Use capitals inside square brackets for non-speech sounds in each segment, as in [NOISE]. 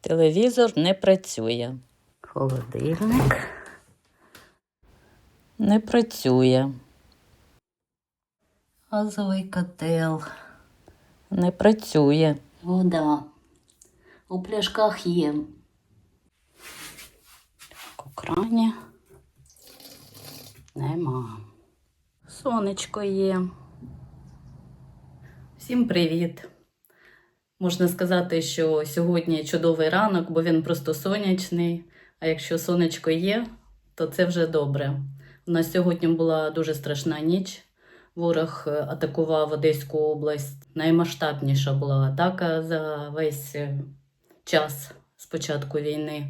Телевізор не працює. Холодильник. Не працює. Газовий котел. Не працює. Вода. У пляшках є. У крані нема. Сонечко є. Всім привіт! Можна сказати, що сьогодні чудовий ранок, бо він просто сонячний. А якщо сонечко є, то це вже добре. У нас сьогодні була дуже страшна ніч. Ворог е, атакував Одеську область. Наймасштабніша була атака за весь е, час з початку війни.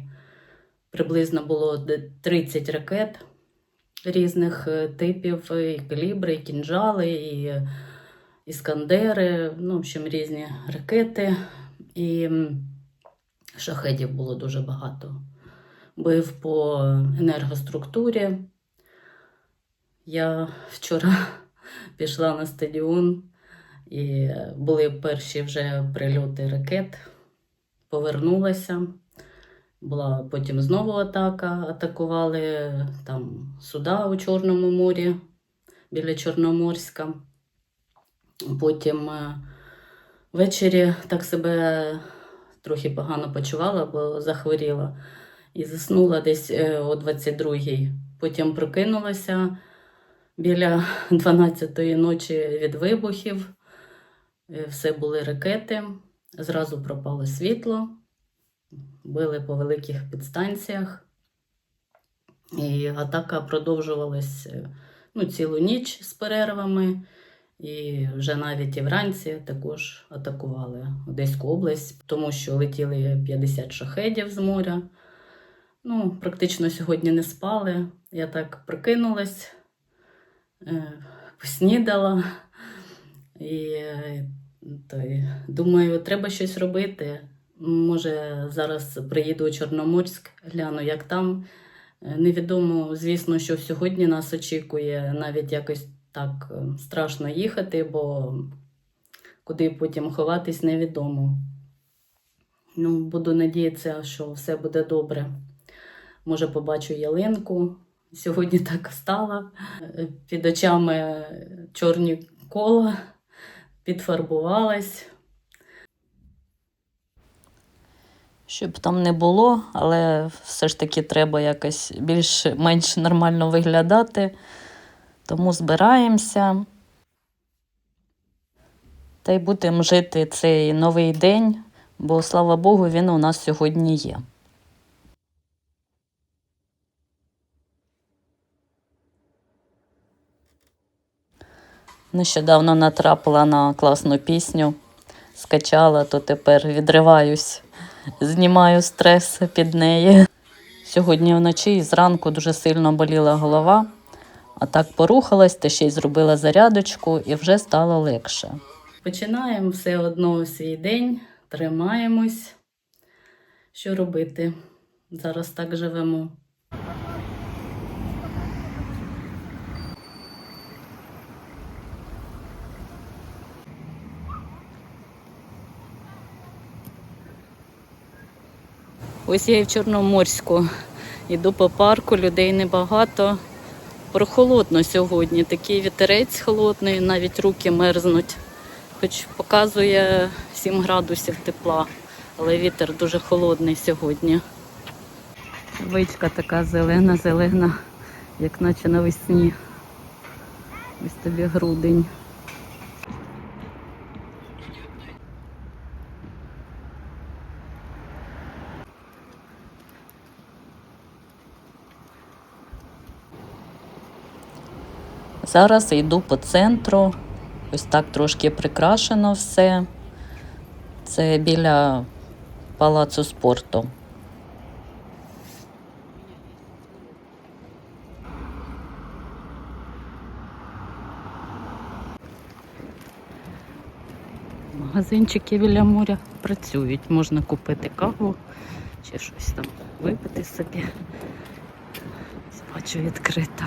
Приблизно було де- 30 ракет різних е, типів, і калібри, і кінжали, і іскандери, ну, в общем, різні ракети. І шахедів було дуже багато. Бив по енергоструктурі. Я вчора [LAUGHS] пішла на стадіон, і були перші вже прильоти ракет. Повернулася. Була потім знову атака. Атакували там суда у Чорному морі біля Чорноморська. Потім е, ввечері так себе трохи погано почувала, бо захворіла. І заснула десь е, о 22-й. Потім прокинулася біля [LAUGHS] 12-ї ночі від вибухів. Е, Все були ракети. Зразу пропало світло, били по великих підстанціях. І атака продовжувалась ну, цілу ніч з перервами. І вже навіть і вранці також атакували Одеську область, тому що летіли 50 шахедів з моря. Ну, практично сьогодні не спали. Я так прокинулась, е, поснідала і то думаю, треба щось робити. Може, зараз приїду у Чорноморськ, гляну, як там. Е, Невідомо, звісно, що сьогодні нас очікує навіть якось так е, страшно їхати, бо куди потім ховатись невідомо. Ну, буду надіятися, що все буде добре. Може, побачу ялинку. Сьогодні так встала. Е, Під очами чорні кола, підфарбувалась. Щоб там не було, але все ж таки треба якось більш-менш нормально виглядати. Тому збираємося. Та й будемо жити цей новий день, бо слава Богу, він у нас сьогодні є. Нещодавно натрапила на класну пісню, скачала, то тепер відриваюсь, знімаю стрес під неї. Сьогодні вночі і зранку дуже сильно боліла голова, а так порухалась, та ще й зробила зарядочку і вже стало легше. Починаємо все одно свій день, тримаємось. Що робити? Зараз так живемо. Ось я і в Чорноморську. Йду по парку, людей небагато. Прохолодно сьогодні. Такий вітерець холодний, навіть руки мерзнуть. Хоч показує 7 градусів тепла, але вітер дуже холодний сьогодні. Вичка така зелена, зелена, як наче навесні. Ось тобі грудень. Зараз йду по центру. Ось так трошки прикрашено все. Це біля палацу спорту. Магазинчики біля моря працюють. Можна купити каву чи щось там випити собі. Бачу відкрито.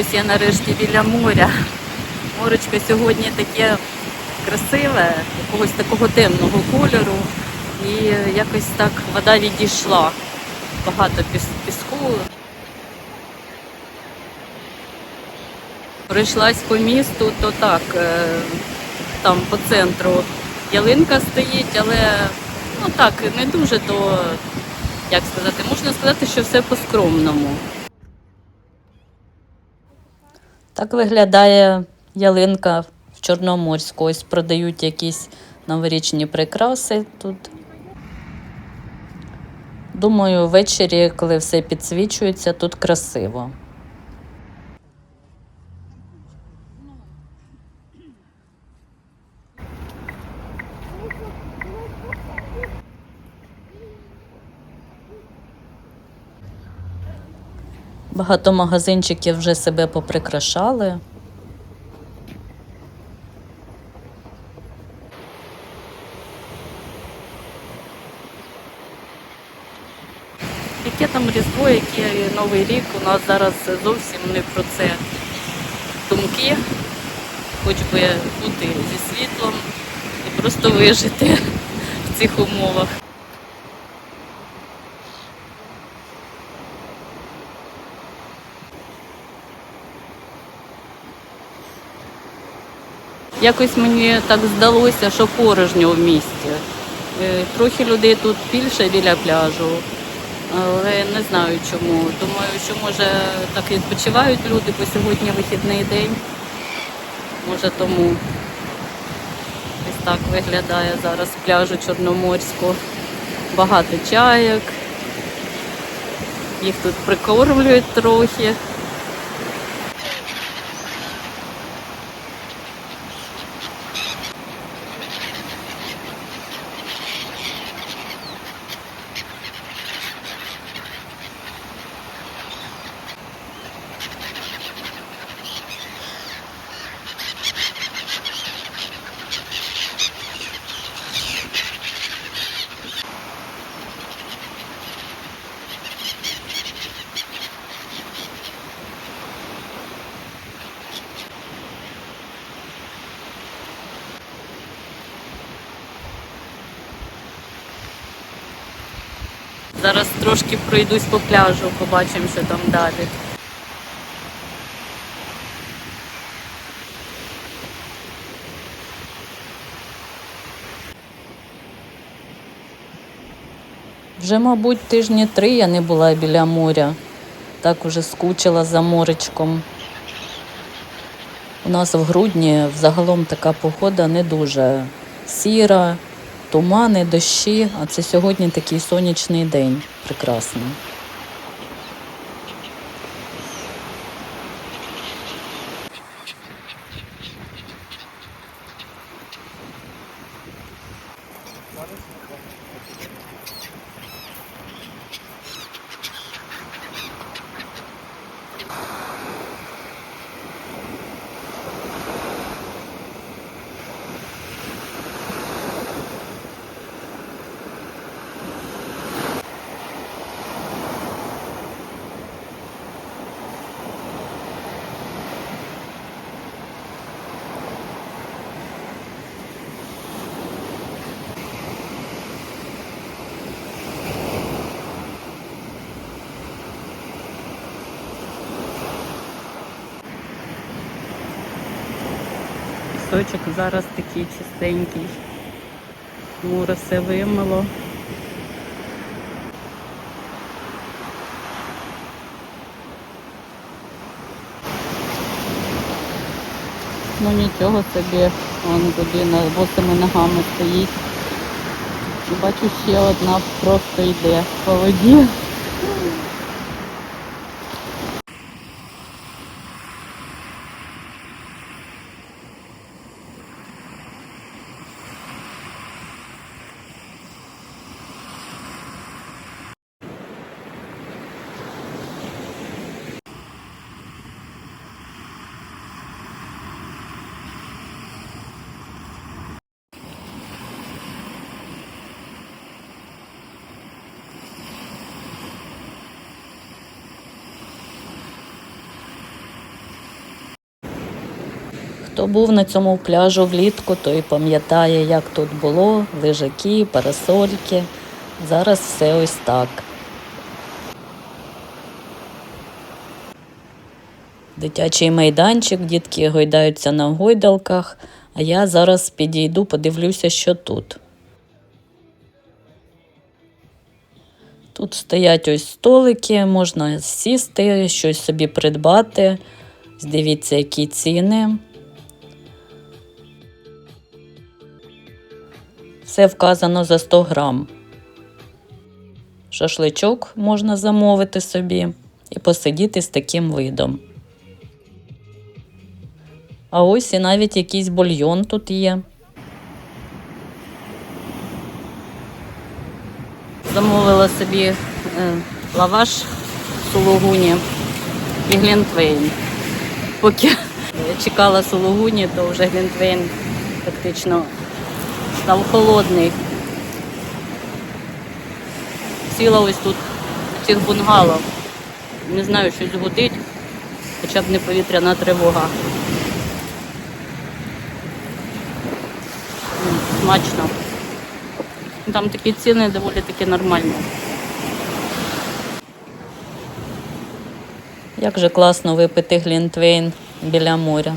Ось я нарешті біля моря. Моречко сьогодні таке красиве, якогось такого темного кольору. І якось так вода відійшла. Багато піс- піску. Пройшлась по місту, то так, е, там по центру ялинка стоїть, але ну так, не дуже то, як сказати, можна сказати, що все по-скромному. Так виглядає ялинка в Чорноморську. Ось продають якісь новорічні прикраси тут. Думаю, ввечері, коли все підсвічується, тут красиво. Багато магазинчиків вже себе поприкрашали. Яке там Різдво, який Новий рік, у нас зараз зовсім не про це думки. Хоч би бути зі світлом і просто вижити в цих умовах. Якось мені так здалося, що порожньо в місті. Е, Трохи людей тут більше біля пляжу, але не знаю чому. Думаю, що може так відпочивають люди, бо сьогодні вихідний день. Може тому ось так виглядає зараз пляжу Чорноморську. Багато чайок. Їх тут прикормлюють трохи. Зараз трошки пройдусь по пляжу, побачимо, що там далі. Вже, мабуть, тижні три я не була біля моря. Так уже скучила за моречком. У нас в грудні взагалом така погода не дуже сіра, тумани, дощі, а це сьогодні такий сонячний день. Прекрасний. Пісочок зараз такий чистенький. Море все вимило. Ну нічого собі, вон людина босими ногами стоїть. Бачу, ще одна просто йде по воді. Хто був на цьому пляжу влітку, той пам'ятає, як тут було, лежаки, парасольки. Зараз все ось так. Дитячий майданчик, дітки гойдаються на гойдалках, а я зараз підійду, подивлюся, що тут. Тут стоять ось столики, можна сісти, щось собі придбати. Дивіться, які ціни. Все вказано за 100 грам. Шашличок можна замовити собі і посидіти з таким видом. А ось і навіть якийсь бульйон тут є. Замовила собі е, лаваш в сулугуні і глінтвейн. Поки [LAUGHS] чекала сулугуні, то вже глінтвейн фактично став холодний. Сіла ось тут цих бунгало. Не знаю, щось гудить, хоча б не повітряна тривога. Смачно. Там такі ціни доволі таки нормальні. Як же класно випити глінтвейн біля моря.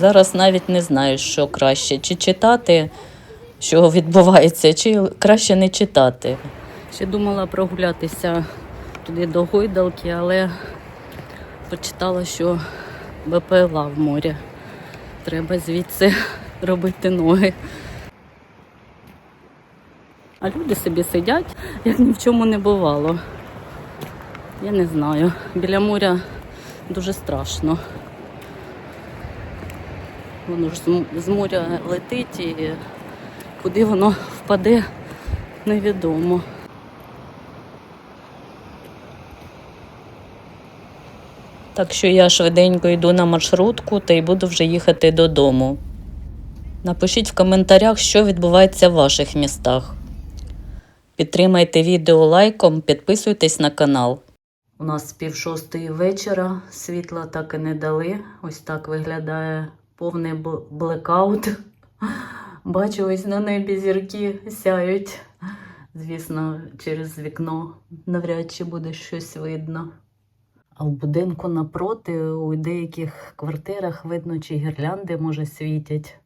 Зараз навіть не знаю, що краще, чи читати, що відбувається, чи краще не читати. Ще думала прогулятися туди до гойдалки, але почитала, що БПЛА в морі. Треба звідси робити ноги. А люди собі сидять, як ні в чому не бувало. Я не знаю. Біля моря дуже страшно. Воно ж з моря летить і куди воно впаде, невідомо. Так що я швиденько йду на маршрутку та й буду вже їхати додому. Напишіть в коментарях, що відбувається в ваших містах. Підтримайте відео лайком, підписуйтесь на канал. У нас пів шостої вечора, світла так і не дали. Ось так виглядає повний бл- блекаут. Бачу, ось на небі зірки сяють. Звісно, через вікно навряд чи буде щось видно. А в будинку напроти у деяких квартирах видно, чи гірлянди, може, світять.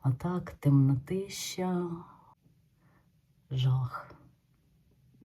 А так, темнотища. Жах.